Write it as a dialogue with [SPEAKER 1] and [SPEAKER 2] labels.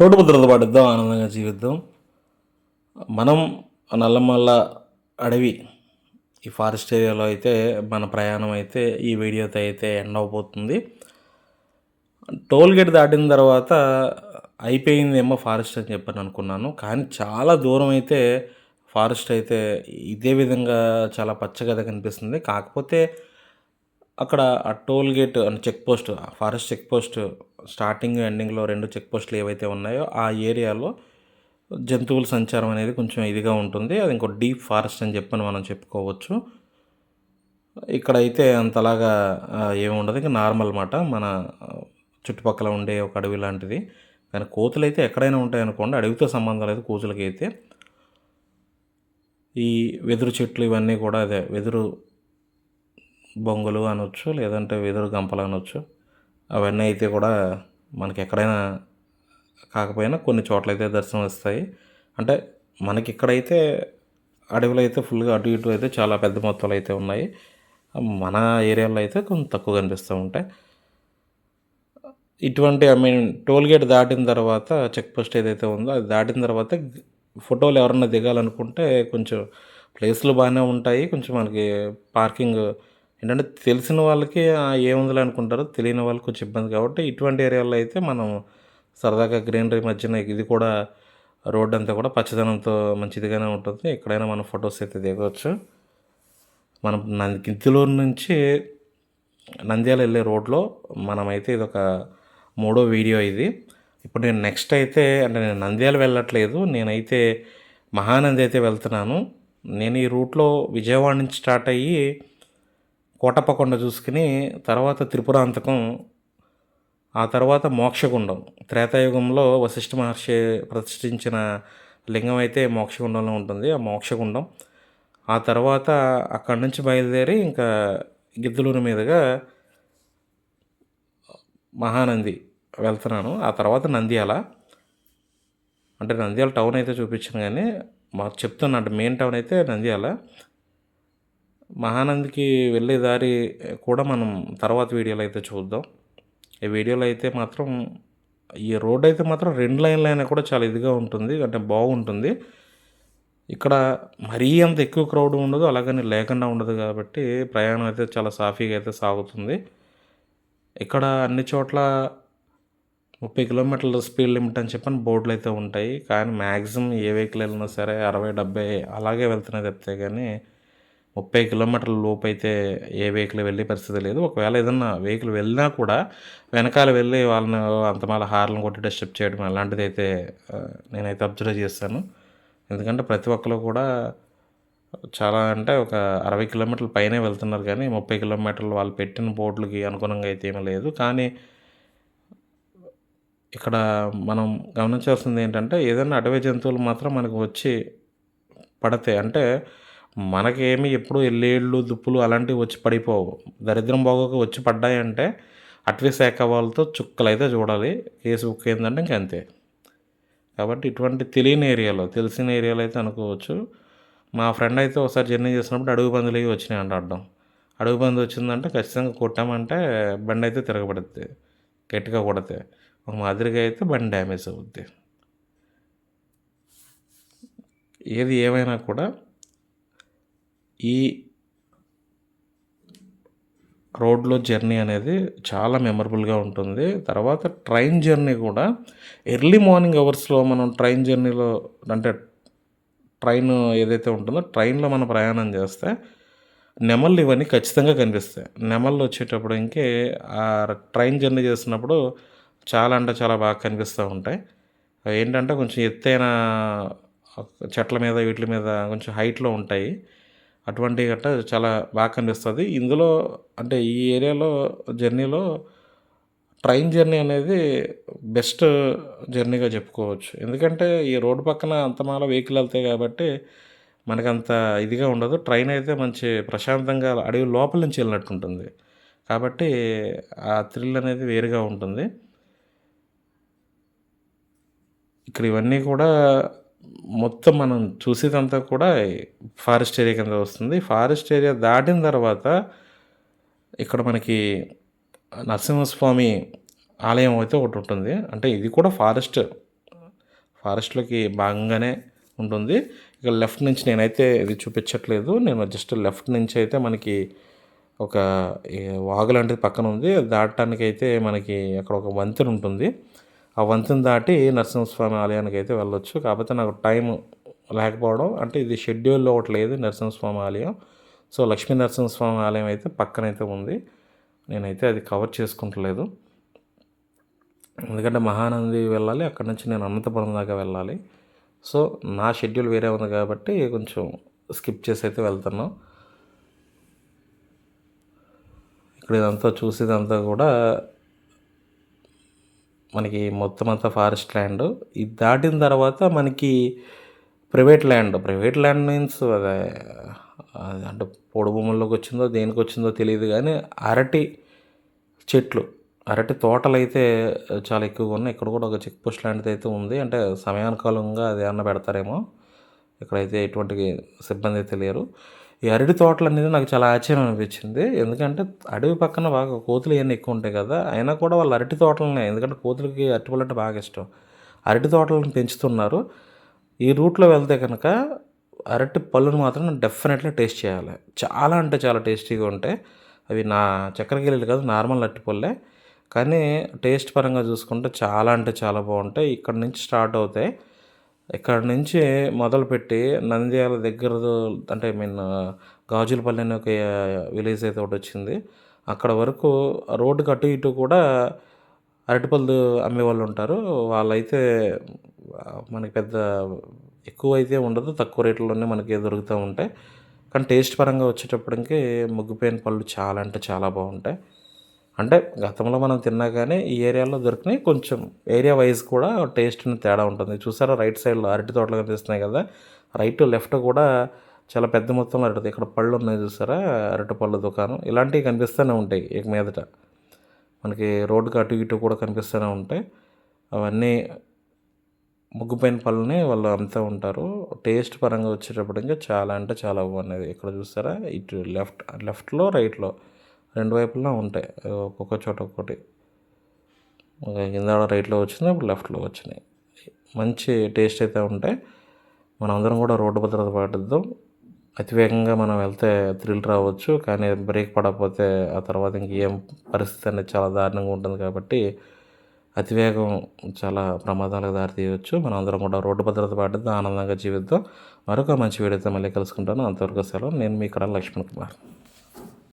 [SPEAKER 1] Road ముద్రతో పాటిద్దాం ఆనందంగా జీవిద్దాం. మనం నల్లమల్ల అడవి ఈ ఫారెస్ట్ ఏరియాలో అయితే మన ప్రయాణం అయితే ఈ వీడియోతో అయితే ఎండ్ అవబోతుంది. టోల్ గేట్ దాటిన తర్వాత అయిపోయిందేమో ఫారెస్ట్ అని చెప్పని అనుకున్నాను. కానీ చాలా దూరం అయితే ఫారెస్ట్ అయితే ఇదే విధంగా చాలా పచ్చగా కనిపిస్తుంది. కాకపోతే అక్కడ ఆ టోల్ గేట్ అంటే check post forest check post starting ఎండింగ్లో రెండు చెక్ పోస్టులు ఏవైతే ఉన్నాయో ఆ ఏరియాలో జంతువుల సంచారం అనేది కొంచెం ఇదిగా ఉంటుంది. అది ఇంకో డీప్ ఫారెస్ట్ అని చెప్పని మనం చెప్పుకోవచ్చు. ఇక్కడైతే అంతలాగా ఏముండదు ఇంకా నార్మల్ మాట మన చుట్టుపక్కల ఉండే ఒక అడవి లాంటిది. కానీ కోతులు అయితే ఎక్కడైనా ఉంటాయనుకోండి అడవితో సంబంధం లేదు కోతులకి అయితే ఈ వెదురు చెట్లు ఇవన్నీ కూడా అదే వెదురు బొంగులు అనొచ్చు లేదంటే వెదురు గంపలు అనొచ్చు. అవన్నీ అయితే కూడా మనకి ఎక్కడైనా కాకపోయినా కొన్ని చోట్ల అయితే దర్శనం ఇస్తాయి అంటే మనకి ఇక్కడైతే అడవిలో అయితే ఫుల్గా అటు ఇటు అయితే చాలా పెద్ద మొత్తాలు అయితే ఉన్నాయి. మన ఏరియాలో అయితే కొంచెం తక్కువ కనిపిస్తూ ఉంటాయి. ఇటువంటి ఐ మీన్ టోల్ గేట్ దాటిన తర్వాత చెక్ పోస్ట్ ఏదైతే ఉందో అది దాటిన తర్వాత ఫోటోలు ఎవరన్నా దిగాలనుకుంటే కొంచెం ప్లేస్లు బాగానే ఉంటాయి. కొంచెం మనకి పార్కింగ్ ఏంటంటే తెలిసిన వాళ్ళకి "ఆ, ఏముందిలే అనుకుంటారు తెలియని వాళ్ళకి కొంచెం ఇబ్బంది కాబట్టి ఇటువంటి ఏరియాలో అయితే మనం సరదాగా గ్రీనరీ మధ్యన ఇది కూడా రోడ్ అంతా కూడా పచ్చదనంతో మంచిదిగానే ఉంటుంది. ఎక్కడైనా మనం ఫొటోస్ అయితే దిగవచ్చు మనం నంది నుంచి నంద్యాల వెళ్ళే రోడ్లో మనమైతే ఇది ఒక మూడో వీడియో ఇది. ఇప్పుడు నేను నెక్స్ట్ అయితే అంటే నేను నంద్యాల వెళ్ళట్లేదు. నేనైతే మహానంది అయితే వెళ్తున్నాను. నేను ఈ రూట్లో విజయవాడ నుంచి స్టార్ట్ అయ్యి కోటప్పకొండ చూసుకుని తర్వాత త్రిపురాంతకం ఆ తర్వాత మోక్షగుండం. త్రేతాయుగంలో వశిష్ఠ మహర్షి ప్రతిష్ఠించిన లింగం అయితే మోక్షగుండంలో ఉంటుంది ఆ మోక్షగుండం. ఆ తర్వాత అక్కడి నుంచి బయలుదేరి ఇంకా గిద్దలూరు మీదుగా మహానంది వెళ్తున్నాను. ఆ తర్వాత నంద్యాల. అంటే నంద్యాల టౌన్ అయితే చూపించాను కానీ మాకు చెప్తున్నా అంటే మెయిన్ టౌన్ అయితే నంద్యాల. మహానందికి వెళ్ళే దారి కూడా మనం తర్వాత వీడియోలో అయితే చూద్దాం. ఈ వీడియోలో అయితే మాత్రం ఈ రోడ్ అయితే మాత్రం రెండు లైన్లు అయినా కూడా చాలా ఇదిగా ఉంటుంది అంటే బాగుంటుంది. ఇక్కడ మరీ అంత ఎక్కువ క్రౌడ్ ఉండదు అలాగని లేకుండా ఉండదు కాబట్టి ప్రయాణం అయితే చాలా సాఫీగా అయితే సాగుతుంది. ఇక్కడ అన్ని చోట్ల ముప్పై కిలోమీటర్ల స్పీడ్ లిమిట్ అని చెప్పని బోర్డులు అయితే ఉంటాయి. కానీ మ్యాక్సిమం ఏ వెహికల్ వెళ్ళినా సరే అరవై డెబ్బై అలాగే వెళ్తున్నాయి తప్పితే కానీ ముప్పై కిలోమీటర్ల లోపు అయితే ఏ వెహికల్ వెళ్ళే పరిస్థితి లేదు. ఒకవేళ ఏదన్నా వెహికల్ వెళ్ళినా కూడా వెనకాల వెళ్ళి వాళ్ళని అంతమాల హార్లను కొట్టి డిస్టర్బ్ చేయడం అలాంటిది అయితే నేనైతే అబ్జర్వ్ చేస్తాను. ఎందుకంటే ప్రతి ఒక్కరు కూడా చాలా అంటే ఒక అరవై కిలోమీటర్ల పైనే వెళ్తున్నారు కానీ ముప్పై కిలోమీటర్లు వాళ్ళు పెట్టిన బోర్డులకి అనుగుణంగా అయితే ఏమీ లేదు. కానీ ఇక్కడ మనం గమనించాల్సింది ఏంటంటే ఏదైనా అటవీ జంతువులు మాత్రం మనకు వచ్చి పడతాయి అంటే మనకేమి ఎప్పుడు ఎల్లేళ్ళు దుప్పులు అలాంటివి వచ్చి పడిపోవు. దరిద్రం బాగోక వచ్చి పడ్డాయంటే అటవీ శాఖ వాళ్ళతో చుక్కలు అయితే చూడాలి. కేసు బుక్ ఏంటంటే ఇంక అంతే. కాబట్టి ఇటువంటి తెలియని ఏరియాలో తెలిసిన ఏరియాలో అయితే అనుకోవచ్చు. మా ఫ్రెండ్ అయితే ఒకసారి జర్నీ చేసినప్పుడు అడుగు పందులు అవి వచ్చినాయి అంట అడ్డం. అడుగు పంది వచ్చిందంటే ఖచ్చితంగా కొట్టామంటే బండి అయితే తిరగబడుద్ది. గట్టిగా కొడితే ఒక మాదిరిగా అయితే బండి డ్యామేజ్ అవుద్ది. ఏది ఏమైనా కూడా ఈ రోడ్లో జర్నీ అనేది చాలా మెమరబుల్గా ఉంటుంది. తర్వాత ట్రైన్ జర్నీ కూడా ఎర్లీ మార్నింగ్ అవర్స్లో మనం ట్రైన్ జర్నీలో అంటే ట్రైన్ ఏదైతే ఉంటుందో ట్రైన్లో మనం ప్రయాణం చేస్తే నెమళ్ళు ఇవన్నీ ఖచ్చితంగా కనిపిస్తాయి. నెమళ్ళు వచ్చేటప్పుడు ఇంకే ఆ ట్రైన్ జర్నీ చేస్తున్నప్పుడు చాలా అంటే చాలా బాగా కనిపిస్తూ ఉంటాయి. ఏంటంటే కొంచెం ఎత్తైన చెట్ల మీద వీటి మీద కొంచెం హైట్లో ఉంటాయి. అటువంటి గట్ట చాలా బాగా కనిపిస్తుంది. ఇందులో అంటే ఈ ఏరియాలో జర్నీలో ట్రైన్ జర్నీ అనేది బెస్ట్ జర్నీగా చెప్పుకోవచ్చు. ఎందుకంటే ఈ రోడ్డు పక్కన అంతమాల వెహికల్ వెళ్తాయి కాబట్టి మనకు అంత ఇదిగా ఉండదు. ట్రైన్ అయితే మంచి ప్రశాంతంగా అడవి లోపల నుంచి వెళ్ళినట్టు ఉంటుంది. కాబట్టి ఆ థ్రిల్ అనేది వేరుగా ఉంటుంది. ఇక్కడ ఇవన్నీ కూడా మొత్తం మనం చూసేదంతా కూడా ఫారెస్ట్ ఏరియా కింద వస్తుంది. ఫారెస్ట్ ఏరియా దాటిన తర్వాత ఇక్కడ మనకి నరసింహస్వామి ఆలయం అయితే ఒకటి ఉంటుంది. అంటే ఇది కూడా ఫారెస్ట్. ఫారెస్ట్లోకి భాగంగానే ఉంటుంది. ఇక లెఫ్ట్ నుంచి నేనైతే ఇది చూపించట్లేదు. నేను జస్ట్ లెఫ్ట్ నుంచి అయితే మనకి ఒక వాగు లాంటిది పక్కన ఉంది. అది దాటడానికి అయితే మనకి అక్కడ ఒక వంతెన ఉంటుంది. ఆ వంతెన దాటి నరసింహస్వామి ఆలయానికి అయితే వెళ్ళొచ్చు. కాకపోతే నాకు టైం లేకపోవడం అంటే ఇది షెడ్యూల్లో ఒకటి లేదు నరసింహస్వామి ఆలయం. సో లక్ష్మీ నరసింహస్వామి ఆలయం అయితే పక్కనైతే ఉంది. నేనైతే అది కవర్ చేసుకుంటలేదు. ఎందుకంటే మహానంది వెళ్ళాలి అక్కడి నుంచి నేను అనంతపురం దాకా వెళ్ళాలి. సో నా షెడ్యూల్ వేరే ఉంది కాబట్టి కొంచెం స్కిప్ చేసి అయితే వెళ్తున్నాం. ఇక్కడ ఇదంతా చూసేదంతా కూడా మనకి మొత్తం అంతా ఫారెస్ట్ ల్యాండ్. ఇది దాటిన తర్వాత మనకి private land. Private land means అదే అంటే పొడి భూముల్లోకి వచ్చిందో దేనికి వచ్చిందో తెలియదు కానీ అరటి చెట్లు. అరటి తోటలు అయితే చాలా ఎక్కువగా ఉన్నాయి. ఇక్కడ కూడా ఒక చెక్ పోస్ట్ లాంటిది అయితే ఉంది. అంటే సమయానుకాలంగా అది ఏమన్నా పెడతారేమో ఇక్కడైతే ఎటువంటి సిబ్బంది అయితే లేరు. ఈ అరటి తోటలు అనేది నాకు చాలా ఆశ్చర్యం అనిపించింది. ఎందుకంటే అడవి పక్కన బాగా కోతులు ఇవన్నీ ఎక్కువ ఉంటాయి కదా అయినా కూడా వాళ్ళు అరటి తోటలనే ఎందుకంటే కోతులకి అరటిపళ్ళు అంటే బాగా ఇష్టం. అరటి తోటలను పెంచుతున్నారు. ఈ రూట్లో వెళ్తే కనుక అరటి పళ్ళును మాత్రం డెఫినెట్లీ టేస్ట్ చేయాలి. చాలా అంటే చాలా టేస్టీగా ఉంటాయి. అవి నా చక్కెరకేళీలు కాదు నార్మల్ అరటిపళ్ళే కానీ టేస్ట్ పరంగా చూసుకుంటే చాలా అంటే చాలా బాగుంటాయి. ఇక్కడ నుంచి స్టార్ట్ అవుతాయి. ఇక్కడ నుంచి మొదలుపెట్టి నంద్యాల దగ్గర అంటే ఐ మీన్ గాజులపల్లి అనే ఒక విలేజ్ అయితే ఒకటి వచ్చింది. అక్కడ వరకు రోడ్డుకి అటు ఇటు కూడా అరటిపళ్ళు అమ్మే వాళ్ళు ఉంటారు. వాళ్ళైతే మనకి పెద్ద ఎక్కువ అయితే ఉండదు. తక్కువ రేట్లోనే మనకి దొరుకుతూ ఉంటాయి. కానీ టేస్ట్ పరంగా వచ్చేటప్పటికి ముగ్గుపోయిన పళ్ళు చాలా అంటే చాలా బాగుంటాయి. అంటే గతంలో మనం తిన్నా కానీ ఈ ఏరియాలో దొరికినాయి కొంచెం ఏరియా వైజ్ కూడా టేస్ట్ని తేడా ఉంటుంది. చూసారా? రైట్ సైడ్లో అరటి తోటలు కనిపిస్తున్నాయి కదా? రైట్ లెఫ్ట్ కూడా చాలా పెద్ద మొత్తంలో అరటి ఇక్కడ పళ్ళు ఉన్నాయి చూసారా? అరటి పళ్ళు దుకాణం. ఇలాంటివి కనిపిస్తూనే ఉంటాయి ఇక మీదట. మనకి రోడ్డుకి అటు ఇటు కూడా కనిపిస్తూనే ఉంటాయి. అవన్నీ ముగ్గుపోయిన పళ్ళని వాళ్ళు అమ్ముతూ ఉంటారు. టేస్ట్ పరంగా వచ్చేటప్పటికి చాలా అంటే చాలా బాగున్నది ఇక్కడ చూస్తారా ఇటు లెఫ్ట్ లెఫ్ట్లో రైట్లో రెండు వైపులా ఉంటాయి. ఒక్కొక్క చోట ఒక్కటి. కింద రైట్లో వచ్చింది ఇప్పుడు లెఫ్ట్లో వచ్చినాయి. మంచి టేస్ట్ అయితే ఉంటాయి. మనం అందరం కూడా రోడ్డు భద్రత పాటిద్దాం. అతివేగంగా మనం వెళ్తే థ్రిల్ రావచ్చు కానీ బ్రేక్ పడకపోతే ఆ తర్వాత ఇంకేం పరిస్థితి అనేది చాలా దారుణంగా ఉంటుంది కాబట్టి అతివేగం చాలా ప్రమాదాలకు దారితీయవచ్చు. మనం అందరం కూడా రోడ్డు భద్రత పాటిద్దాం ఆనందంగా జీవిద్దాం. మరొక మంచి వీడియోతో మళ్ళీ కలుసుకుంటాను. అంతవరకు సెలవు. నేను మీ ఇక్కడ లక్ష్మణ్ కుమార్.